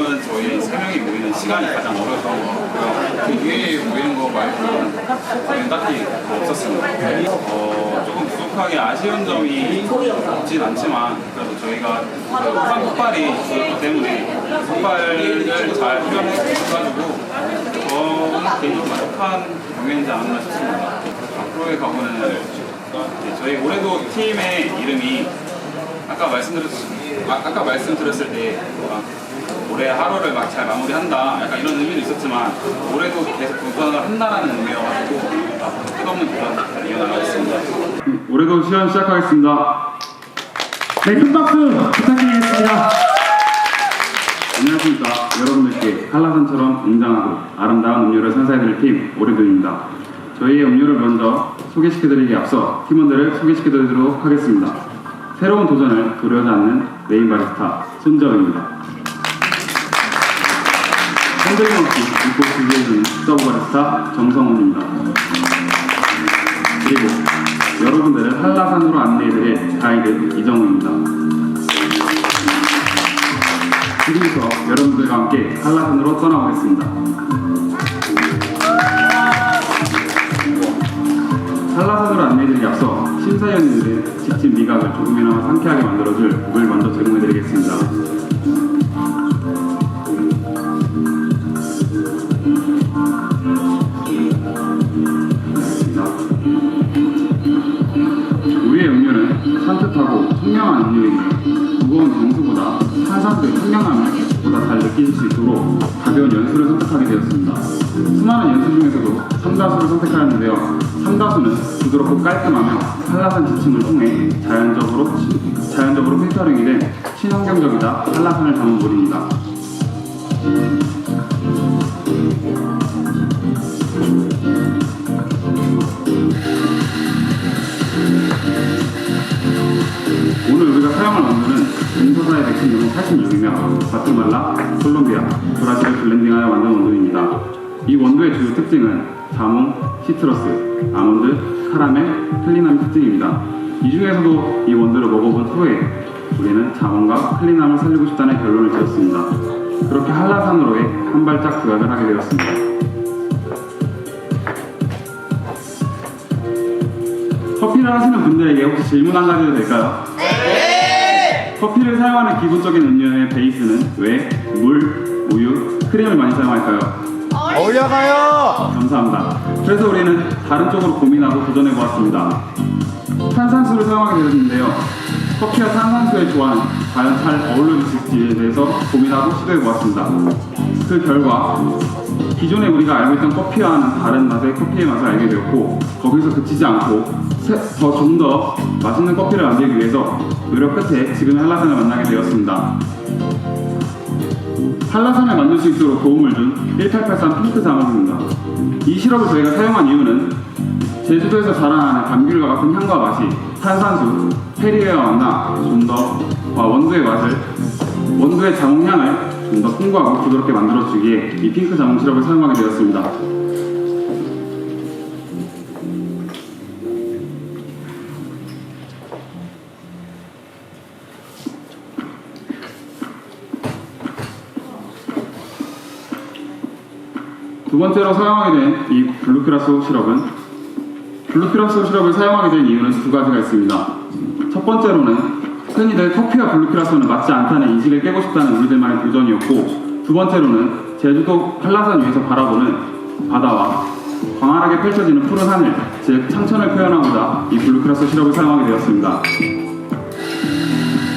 점은 저희 세 명이 모이는 시간이 가장 어려웠던 것 같고요. 그 위에 모이는 거 말고는 저희는 딱히 없었습니다. 어, 조금 부족하게 아쉬운 점이 없진 않지만 그래도 저희가 그 우산 폭발이 있었기 때문에 폭발을 잘 활용해가지고 저는 개인적으로 만족한 경기인지 않았나 싶습니다. 앞으로의 각오는 네, 저희 올해도 팀의 이름이 아까 말씀드렸 아, 아까 말씀드렸을 때 아, 올해 하루를 막 잘 마무리한다 약간 이런 의미도 있었지만 올해도 계속 도전을 한다라는 의미여가지고 앞으로 끝없는 도전 잘 이어나가겠습니다. 올해도 시연 시작하겠습니다. 네, 큰 박수 부탁드리겠습니다. 안녕하십니까 여러분들께 한라산처럼 웅장하고 아름다운 음료를 선사해드릴 팀 오레도입니다. 저희의 음료를 먼저 소개시켜드리기 앞서 팀원들을 소개시켜드리도록 하겠습니다. 새로운 도전을 두려워하지 않는 메인 바리스타 손정입니다. 없이 입고 준비해주는 서브 바리스타 정성훈입니다. 그리고 여러분들을 한라산으로 안내해드릴 가이드 이정우입니다. 지금부터 여러분들과 함께 한라산으로 떠나보겠습니다. 한라산으로 안내해드리기 앞서 심사위원님들의 직진 미각을 조금이나마 상쾌하게 만들어줄 곡을 먼저 제공해드리겠습니다. 깔끔하며 한라산 지층을 통해 자연적으로 자연적으로 필터링이 된 친환경적이다 한라산을 담은 물입니다. 오늘 우리가 사용할 원두는 인도사의 백신용은 86이며 과테말라, 콜롬비아, 브라질을 블렌딩하여 만든 원두입니다. 이 원두의 주요 특징은 자몽, 시트러스, 아몬드, 카라멜, 클린함 특징입니다. 이 중에서도 이 원두를 먹어본 후에 우리는 자몽과 클린함을 살리고 싶다는 결론을 지었습니다. 그렇게 한라산으로의 한 발짝 부각을 하게 되었습니다. 커피를 하시는 분들에게 혹시 질문 한 가지 해도 될까요? 커피를 사용하는 기본적인 음료의 베이스는 왜 물, 우유, 크림을 많이 사용할까요? 올려가요! 감사합니다. 그래서 우리는 다른 쪽으로 고민하고 도전해 보았습니다. 탄산수를 사용하게 되었는데요. 커피와 탄산수의 조화는 과연 잘 어울려질지에 대해서 고민하고 시도해 보았습니다. 그 결과 기존에 우리가 알고 있던 커피와는 다른 맛의 커피의 맛을 알게 되었고 거기서 그치지 않고 더 좀더 맛있는 커피를 만들기 위해서 노력 끝에 지금의 한라산을 만나게 되었습니다. 한라산을 만들 수 있도록 도움을 준 1883 핑크 자몽입니다. 이 시럽을 저희가 사용한 이유는 제주도에서 자라나는 감귤과 같은 향과 맛이 탄산수, 페리에와 만나 좀 더 원두의 맛을 원두의 자몽향을 좀 더 풍부하고 부드럽게 만들어주기에 이 핑크 자몽 시럽을 사용하게 되었습니다. 번째로 사용하게 된이 블루키라소 시럽은 블루키라소 시럽을 사용하게 된 이유는 두 가지가 있습니다. 첫 번째로는 흔히들 커피와 블루키라소는 맞지 않다는 인식을 깨고 싶다는 우리들만의 도전이었고 두 번째로는 제주도 한라산 위에서 바라보는 바다와 광활하게 펼쳐지는 푸른 하늘, 즉 창천을 표현하고자 이 블루키라소 시럽을 사용하게 되었습니다.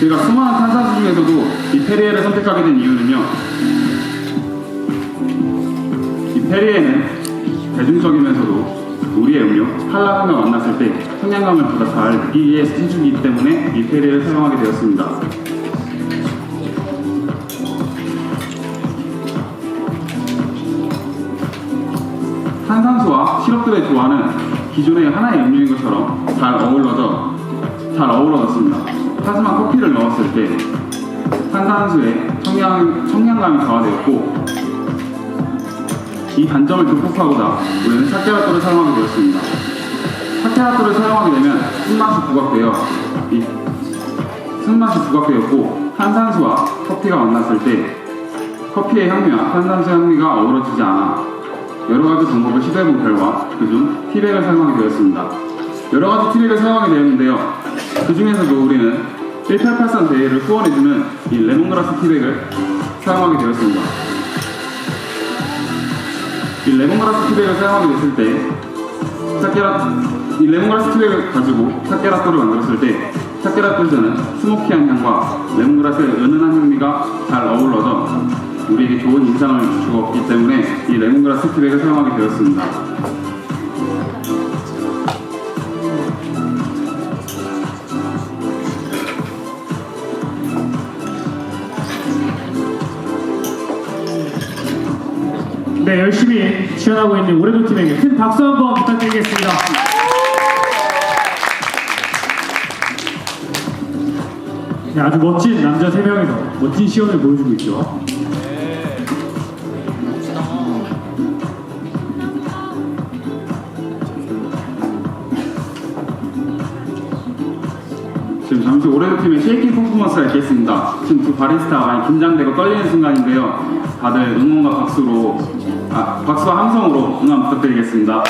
저희가 수많은 탄산수 중에서도 이 페리에를 선택하게 된 이유는요. 이 페리에는 대중적이면서도 우리의 음료 한라산과 만났을 때 청량감을 잘 느끼게 해주기 때문에 이 페리에를 사용하게 되었습니다. 탄산수와 시럽들의 조화는 기존의 하나의 음료인 것처럼 잘 어울러져 잘 어우러졌습니다. 하지만 커피를 넣었을 때 탄산수의 청량, 청량감이 저하되었고 이 단점을 극복하고자 우리는 샤케라토를 사용하게 되었습니다. 샤케라토를 사용하게 되면 쓴맛이 부각되어 이 쓴맛이 부각되었고 탄산수와 커피가 만났을 때 커피의 향미와 탄산수 향미가 어우러지지 않아 여러 가지 방법을 시도해본 결과 그중 티백을 사용하게 되었습니다. 여러 가지 티백을 사용하게 되었는데요. 그 중에서도 우리는 1883 대회를 후원해주는 이 레몬그라스 티백을 사용하게 되었습니다. 이 레몬그라스 티백을 사용하게 됐을 때 사케라 이 레몬그라스 티백을 가지고 사케라토를 만들었을 때 사케라토에서는 스모키한 향과 레몬그라스의 은은한 향미가 잘 어우러져 우리에게 좋은 인상을 주었기 때문에 이 레몬그라스 티백을 사용하게 되었습니다. 지원하고 있는 올해도 팀에게 큰 박수 한번 부탁드리겠습니다. 네, 아주 멋진 남자 3명이서 멋진 시연을 보여주고 있죠. 잠시 올해도 팀의 쉐이킹 퍼포먼스가 있겠습니다. 지금 두 바리스타가 많이 긴장되고 떨리는 순간인데요. 다들 응원과 박수로, 아, 박수와 함성으로 응원 부탁드리겠습니다.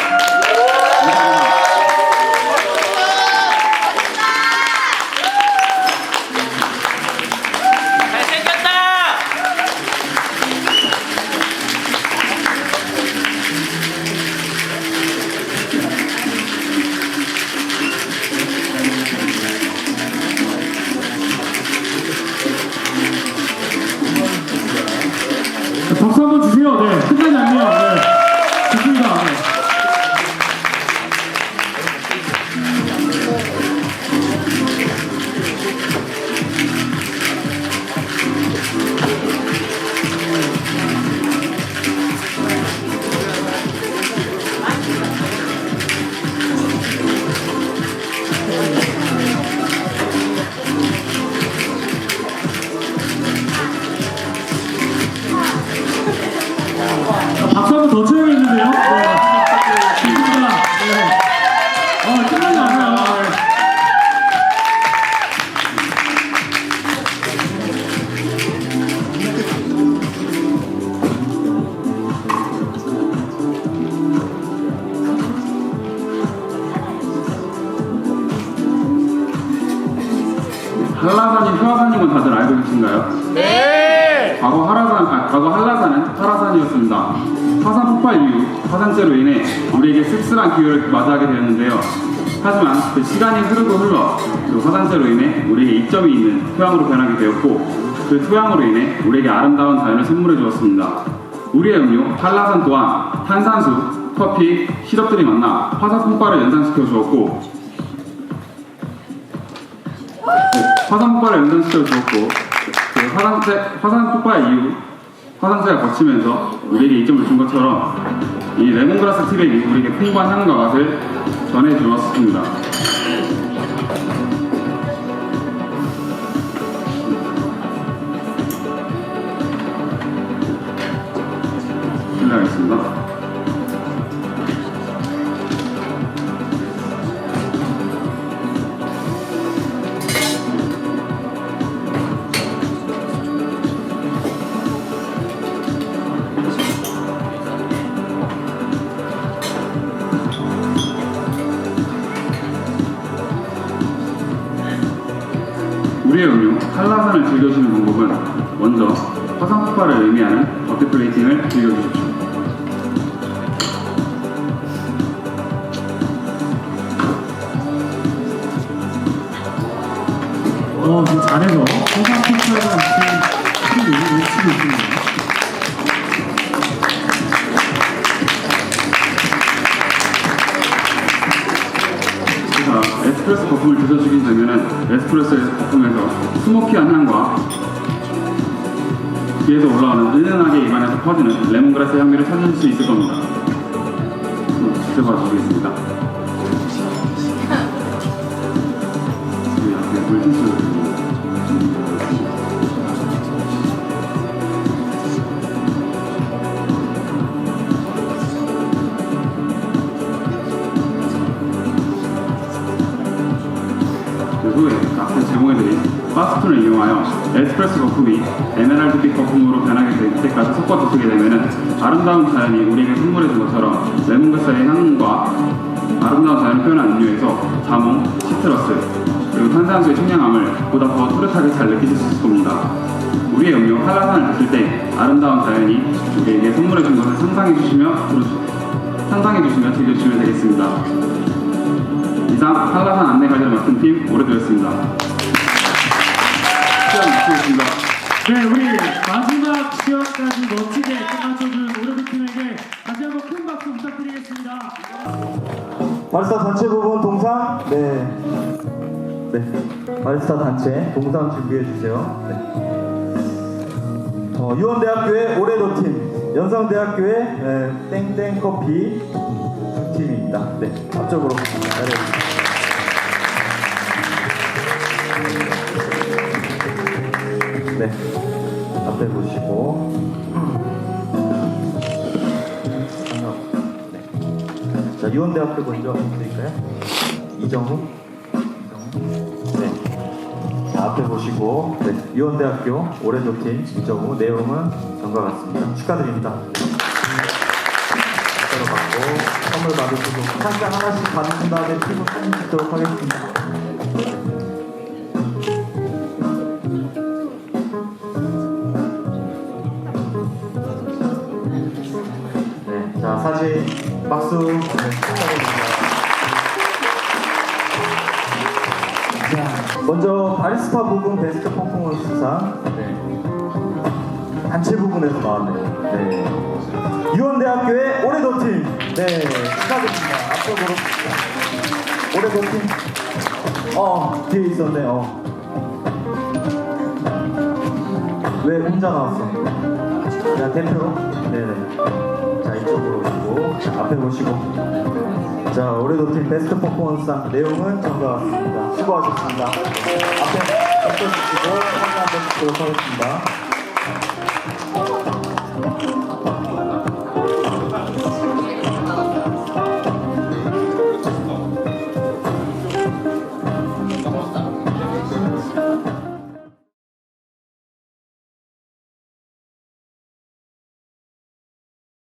과거 한라산은 화라산이었습니다. 화산 폭발 이후 화산재로 인해 우리에게 씁쓸한 기후를 맞이하게 되었는데요. 하지만 그 시간이 흐르고 흘러 그 화산재로 인해 우리에게 이점이 있는 토양으로 변하게 되었고 그 토양으로 인해 우리에게 아름다운 자연을 선물해 주었습니다. 우리의 음료 한라산 또한 탄산수, 커피, 시럽들이 만나 화산 폭발을 연상시켜 주었고 네, 화산 폭발을 연상시켜 주었고 그 화산재, 화산 폭발 이후 화산재가 거치면서 우리에게 이점을 준 것처럼 이 레몬그라스 티백이 우리에게 풍부한 향과 맛을 전해 주었습니다. 실례하겠습니다. 한라산을 즐겨주는 방법은 먼저 화산 폭발을 의미하는 버킷 플레이팅을 즐겨주십시오. 어, 지금 잘해서 화산 폭발과 지금 힘이 넘치고 있습니다. 에스프레소 거품을 드셔주긴 되면은 에스프레소 거품에서 스모키한 향과 뒤에서 올라오는 은은하게 입안에서 퍼지는 레몬그라스 향미를 찾을 수 있을 겁니다. 한번 지켜봐 주시겠습니다. 스푼을 이용하여 에스프레소 거품이 에메랄드빛 거품으로 변하게 될 때까지 섞어 드시게 되면 아름다운 자연이 우리에게 선물해 준 것처럼 레몬그라스의 향과 아름다운 자연을 표현한 음료에서 자몽, 시트러스, 그리고 탄산수의 청량함을 보다 더 뚜렷하게 잘 느끼실 수 있을 겁니다. 우리의 음료 한라산을 드실 때 아름다운 자연이 우리에게 선물해 준 것을 상상해 주시며 상상해 주시며 즐겨주시면 되겠습니다. 이상 한라산 안내 과제를 맡은 팀 오래되었습니다. 마치겠습니다. 네, 우리 마지막 시험까지 멋지게 끝마쳐준 오르비 팀에게 다시 한번 큰 박수 부탁드리겠습니다. 발스타 단체 부분 동상 네. 네. 발스타 단체 동상 준비해 주세요. 네. 어, 유원대학교의 올해도 팀, 연성대학교의 에, 땡땡 커피 두 팀입니다. 네. 앞쪽으로 내려주세요. 앞에 보시고. 네. 자, 유원대학교 먼저 드릴까요? 이정우? 네. 자, 앞에 보시고, 네. 유원대학교 올해도 팀 이정우 내용은 전과 같습니다. 축하드립니다. 박수로 받고 선물 받으시고 한장 하나씩 받은 다음에 팀을 사진 찍도록 하겠습니다. 박수 네. 자, 먼저 바리스타 부분 베스트 퍼포먼스상 네. 단체 부분에서 나왔네요. 네. 유원대학교의 올해 도 팀. 네, 축하드립니다. 앞쪽으로. 올해 도 팀. 어, 뒤에 있었네. 어. 왜 혼자 나왔어? 자, 대표로. 네네. 자, 이쪽으로 보시고 앞에 보시고. 자 올해도 팀 베스트 퍼포먼스상 내용은 전과 같습니다. 수고하셨습니다. 앞에 앉아주시고 한번 보도록 하겠습니다.